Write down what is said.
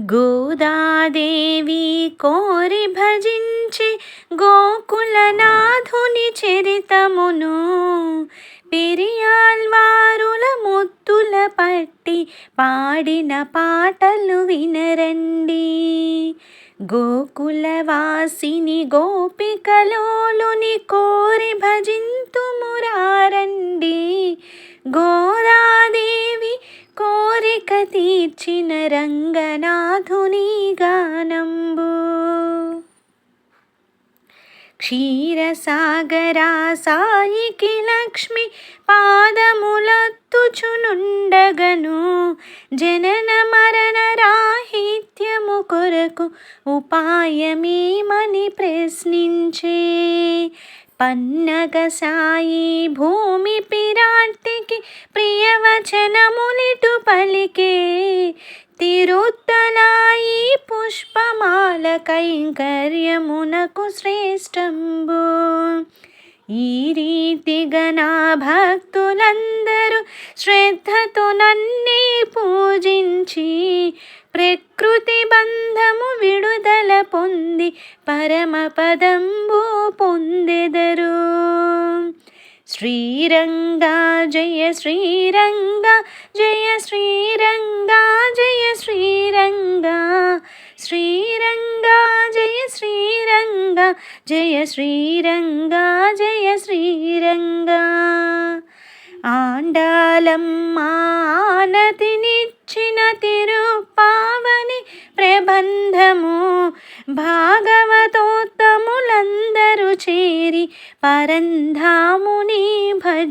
గోదాదేవి కోరి భజించి గోకులనాథుని చరితమును పెరియాల్వారుల ముత్తుల పట్టి పాడిన పాటలు వినరండి. గోకులవాసిని గోపికలోలుని కోరి భజ కోరిక తీర్చిన రంగనాథుని గానంబు. క్షీరసాగరా సాయికి లక్ష్మి పాదములొత్తుచునుండగను. జనన మరణ రాహిత్యము కొరకు ఉపాయమేమని ప్రశ్నించే. పన్నగ సాయి భూమి పిరాటికి ప్రియవచనము తిరుత్తనాయి పుష్పమాల కైంకర్యమునకు శ్రేష్టంబు. ఈ రీతిగా నా భక్తులందరూ శ్రద్ధతో నన్నే పూజించి ప్రకృతి బంధము విడుదల పొంది పరమపదంబు పొందెదరు. శ్రీరంగా జయ శ్రీరంగా జయ శ్రీ జయ శ్రీరంగా జయ శ్రీరంగా. ఆండాలమ్మానతినిచ్చిన తిరుపావని ప్రబంధము భాగవతోత్తములందరూ చేరి పరంధాముని భజ